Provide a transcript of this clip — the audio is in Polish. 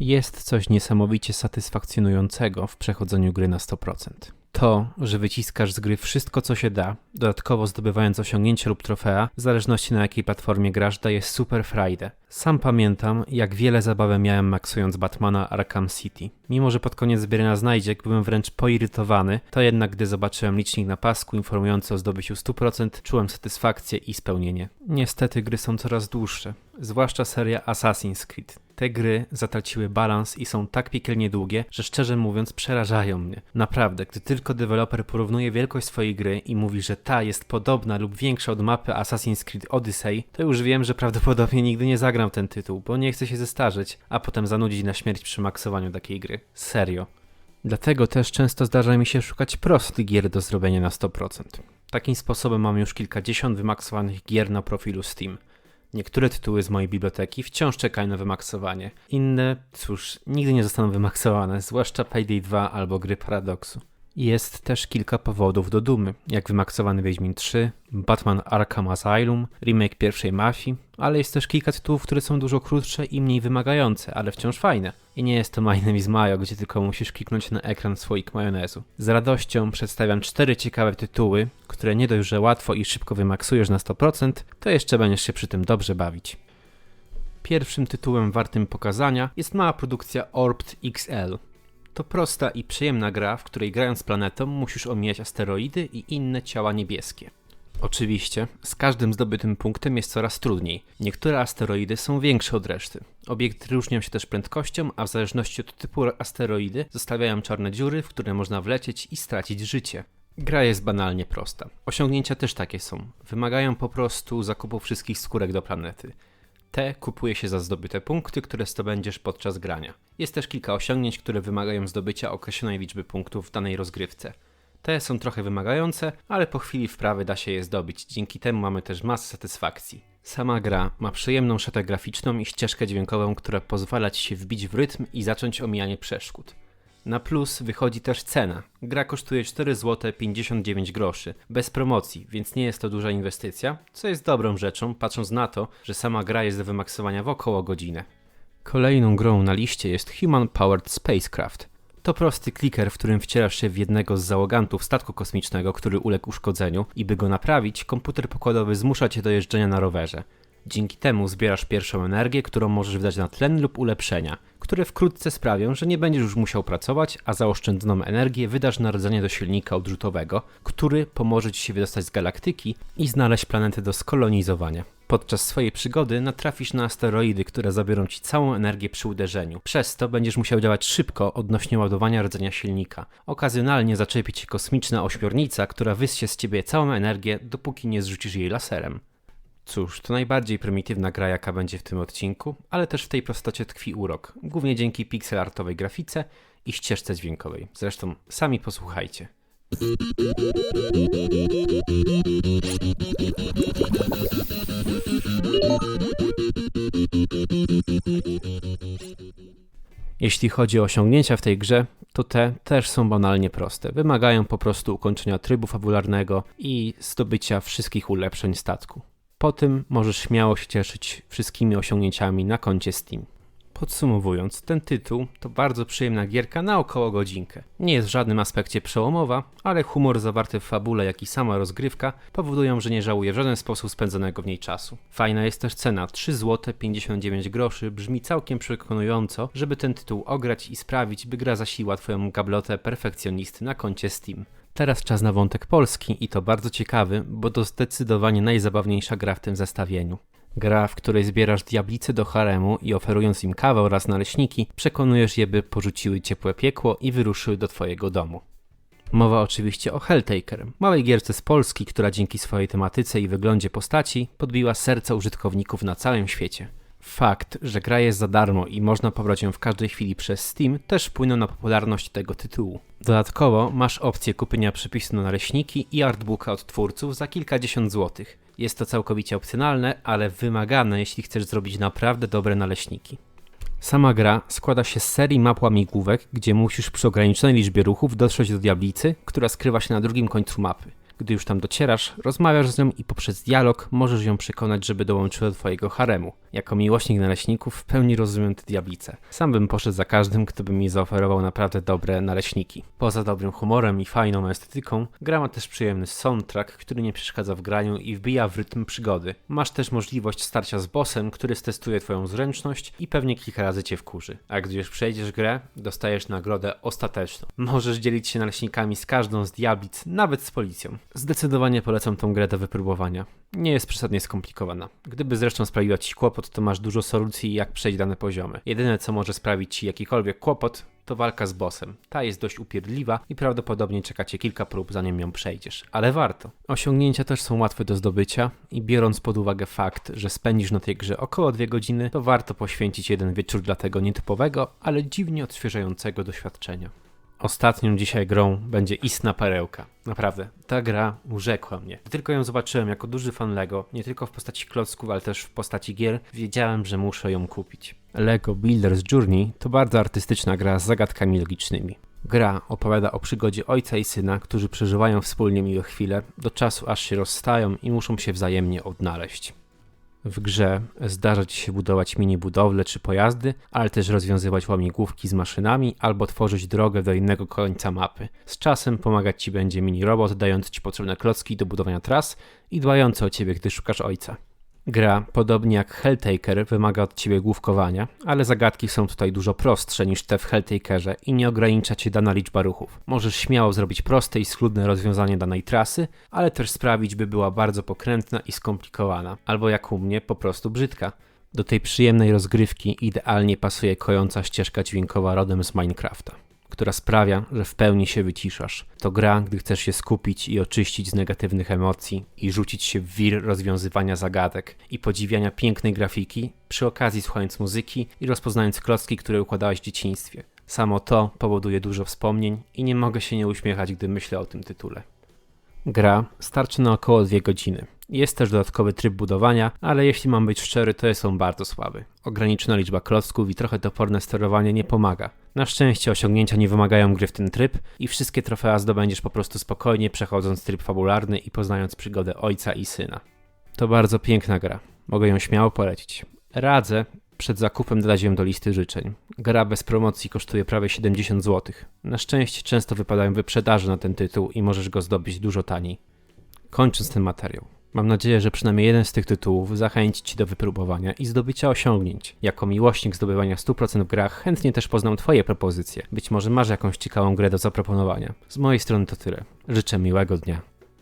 Jest coś niesamowicie satysfakcjonującego w przechodzeniu gry na 100%. To, że wyciskasz z gry wszystko, co się da, dodatkowo zdobywając osiągnięcie lub trofea, w zależności na jakiej platformie grasz, daje super frajdę. Sam pamiętam, jak wiele zabawy miałem maksując Batmana Arkham City. Mimo, że pod koniec zbierania znajdziek byłem wręcz poirytowany, to jednak gdy zobaczyłem licznik na pasku informujący o zdobyciu 100%, czułem satysfakcję i spełnienie. Niestety gry są coraz dłuższe, zwłaszcza seria Assassin's Creed. Te gry zatraciły balans i są tak piekielnie długie, że szczerze mówiąc przerażają mnie. Naprawdę, gdy tylko deweloper porównuje wielkość swojej gry i mówi, że ta jest podobna lub większa od mapy Assassin's Creed Odyssey, to już wiem, że prawdopodobnie nigdy nie zagram ten tytuł, bo nie chcę się zestarzeć, a potem zanudzić na śmierć przy maksowaniu takiej gry. Serio. Dlatego też często zdarza mi się szukać prostych gier do zrobienia na 100%. Takim sposobem mam już kilkadziesiąt wymaksowanych gier na profilu Steam. Niektóre tytuły z mojej biblioteki wciąż czekają na wymaksowanie. Inne, cóż, nigdy nie zostaną wymaksowane, zwłaszcza Payday 2 albo gry Paradoxu. Jest też kilka powodów do dumy, jak wymaksowany Wiedźmin 3, Batman Arkham Asylum, remake pierwszej Mafii, ale jest też kilka tytułów, które są dużo krótsze i mniej wymagające, ale wciąż fajne. I nie jest to My Name is Mayo, gdzie tylko musisz kliknąć na ekran słoik majonezu. Z radością przedstawiam cztery ciekawe tytuły, które nie dość, że łatwo i szybko wymaksujesz na 100%, to jeszcze będziesz się przy tym dobrze bawić. Pierwszym tytułem wartym pokazania jest mała produkcja Orbed XL. To prosta i przyjemna gra, w której grając planetą musisz omijać asteroidy i inne ciała niebieskie. Oczywiście, z każdym zdobytym punktem jest coraz trudniej. Niektóre asteroidy są większe od reszty. Obiekty różnią się też prędkością, a w zależności od typu asteroidy zostawiają czarne dziury, w które można wlecieć i stracić życie. Gra jest banalnie prosta. Osiągnięcia też takie są. Wymagają po prostu zakupu wszystkich skórek do planety. Te kupuje się za zdobyte punkty, które zdobędziesz podczas grania. Jest też kilka osiągnięć, które wymagają zdobycia określonej liczby punktów w danej rozgrywce. Te są trochę wymagające, ale po chwili wprawy da się je zdobyć, dzięki temu mamy też masę satysfakcji. Sama gra ma przyjemną szatę graficzną i ścieżkę dźwiękową, która pozwala ci się wbić w rytm i zacząć omijanie przeszkód. Na plus wychodzi też cena. Gra kosztuje 4 zł 59 groszy, bez promocji, więc nie jest to duża inwestycja, co jest dobrą rzeczą, patrząc na to, że sama gra jest do wymaksowania w około godzinę. Kolejną grą na liście jest Human Powered Spacecraft. To prosty kliker, w którym wcielasz się w jednego z załogantów statku kosmicznego, który uległ uszkodzeniu i by go naprawić, komputer pokładowy zmusza cię do jeżdżenia na rowerze. Dzięki temu zbierasz pierwszą energię, którą możesz wydać na tlen lub ulepszenia, które wkrótce sprawią, że nie będziesz już musiał pracować, a zaoszczędzoną energię wydasz na rdzenie do silnika odrzutowego, który pomoże ci się wydostać z galaktyki i znaleźć planetę do skolonizowania. Podczas swojej przygody natrafisz na asteroidy, które zabiorą ci całą energię przy uderzeniu. Przez to będziesz musiał działać szybko odnośnie ładowania rdzenia silnika. Okazjonalnie zaczepi cię kosmiczna ośmiornica, która wyssie z ciebie całą energię, dopóki nie zrzucisz jej laserem. Cóż, to najbardziej prymitywna gra, jaka będzie w tym odcinku, ale też w tej prostocie tkwi urok, głównie dzięki pixelartowej grafice i ścieżce dźwiękowej. Zresztą sami posłuchajcie. Jeśli chodzi o osiągnięcia w tej grze, to te też są banalnie proste. Wymagają po prostu ukończenia trybu fabularnego i zdobycia wszystkich ulepszeń statku. Po tym możesz śmiało się cieszyć wszystkimi osiągnięciami na koncie Steam. Podsumowując, ten tytuł to bardzo przyjemna gierka na około godzinkę. Nie jest w żadnym aspekcie przełomowa, ale humor zawarty w fabule, jak i sama rozgrywka powodują, że nie żałuję w żaden sposób spędzonego w niej czasu. Fajna jest też cena 3 zł 59 groszy, brzmi całkiem przekonująco, żeby ten tytuł ograć i sprawić, by gra zasiliła twoją gablotę perfekcjonisty na koncie Steam. Teraz czas na wątek polski i to bardzo ciekawy, bo to zdecydowanie najzabawniejsza gra w tym zestawieniu. Gra, w której zbierasz diablice do haremu i oferując im kawę oraz naleśniki, przekonujesz je, by porzuciły ciepłe piekło i wyruszyły do twojego domu. Mowa oczywiście o Helltaker, małej gierce z Polski, która dzięki swojej tematyce i wyglądzie postaci podbiła serca użytkowników na całym świecie. Fakt, że gra jest za darmo i można pobrać ją w każdej chwili przez Steam, też wpłynął na popularność tego tytułu. Dodatkowo masz opcję kupienia przepisu na naleśniki i artbooka od twórców za kilkadziesiąt złotych. Jest to całkowicie opcjonalne, ale wymagane, jeśli chcesz zrobić naprawdę dobre naleśniki. Sama gra składa się z serii map łamigłówek, gdzie musisz przy ograniczonej liczbie ruchów dotrzeć do diablicy, która skrywa się na drugim końcu mapy. Gdy już tam docierasz, rozmawiasz z nią i poprzez dialog możesz ją przekonać, żeby dołączyła do twojego haremu. Jako miłośnik naleśników w pełni rozumiem tę diablicę. Sam bym poszedł za każdym, kto by mi zaoferował naprawdę dobre naleśniki. Poza dobrym humorem i fajną estetyką, gra ma też przyjemny soundtrack, który nie przeszkadza w graniu i wbija w rytm przygody. Masz też możliwość starcia z bossem, który stestuje twoją zręczność i pewnie kilka razy cię wkurzy. A gdy już przejdziesz grę, dostajesz nagrodę ostateczną. Możesz dzielić się naleśnikami z każdą z diablic, nawet z policją. Zdecydowanie polecam tą grę do wypróbowania. Nie jest przesadnie skomplikowana. Gdyby zresztą sprawiła ci kłopot, to masz dużo solucji jak przejść dane poziomy. Jedyne co może sprawić ci jakikolwiek kłopot, to walka z bossem. Ta jest dość upierdliwa i prawdopodobnie czeka cię kilka prób zanim ją przejdziesz, ale warto. Osiągnięcia też są łatwe do zdobycia i biorąc pod uwagę fakt, że spędzisz na tej grze około dwie godziny, to warto poświęcić jeden wieczór dla tego nietypowego, ale dziwnie odświeżającego doświadczenia. Ostatnią dzisiaj grą będzie istna perełka. Naprawdę, ta gra urzekła mnie. Gdy tylko ją zobaczyłem jako duży fan Lego, nie tylko w postaci klocków, ale też w postaci gier, wiedziałem, że muszę ją kupić. Lego Builders Journey to bardzo artystyczna gra z zagadkami logicznymi. Gra opowiada o przygodzie ojca i syna, którzy przeżywają wspólnie miłe chwile, do czasu aż się rozstają i muszą się wzajemnie odnaleźć. W grze zdarza ci się budować mini budowle czy pojazdy, ale też rozwiązywać łamigłówki z maszynami albo tworzyć drogę do innego końca mapy. Z czasem pomagać ci będzie mini robot, dający ci potrzebne klocki do budowania tras i dbający o ciebie, gdy szukasz ojca. Gra, podobnie jak Helltaker, wymaga od ciebie główkowania, ale zagadki są tutaj dużo prostsze niż te w Helltakerze i nie ogranicza cię dana liczba ruchów. Możesz śmiało zrobić proste i schludne rozwiązanie danej trasy, ale też sprawić, by była bardzo pokrętna i skomplikowana, albo jak u mnie, po prostu brzydka. Do tej przyjemnej rozgrywki idealnie pasuje kojąca ścieżka dźwiękowa rodem z Minecrafta która sprawia, że w pełni się wyciszasz. To gra, gdy chcesz się skupić i oczyścić z negatywnych emocji i rzucić się w wir rozwiązywania zagadek i podziwiania pięknej grafiki, przy okazji słuchając muzyki i rozpoznając klocki, które układałeś w dzieciństwie. Samo to powoduje dużo wspomnień i nie mogę się nie uśmiechać, gdy myślę o tym tytule. Gra starczy na około 2 godziny. Jest też dodatkowy tryb budowania, ale jeśli mam być szczery, to jest on bardzo słaby. Ograniczona liczba klocków i trochę toporne sterowanie nie pomaga. Na szczęście osiągnięcia nie wymagają gry w ten tryb i wszystkie trofea zdobędziesz po prostu spokojnie, przechodząc tryb fabularny i poznając przygodę ojca i syna. To bardzo piękna gra. Mogę ją śmiało polecić. Radzę przed zakupem dodać ją do listy życzeń. Gra bez promocji kosztuje prawie 70 zł. Na szczęście często wypadają wyprzedaże na ten tytuł i możesz go zdobyć dużo taniej. Kończąc ten materiał. Mam nadzieję, że przynajmniej jeden z tych tytułów zachęci Ci do wypróbowania i zdobycia osiągnięć. Jako miłośnik zdobywania 100% w grach chętnie też poznam Twoje propozycje. Być może masz jakąś ciekawą grę do zaproponowania. Z mojej strony to tyle. Życzę miłego dnia.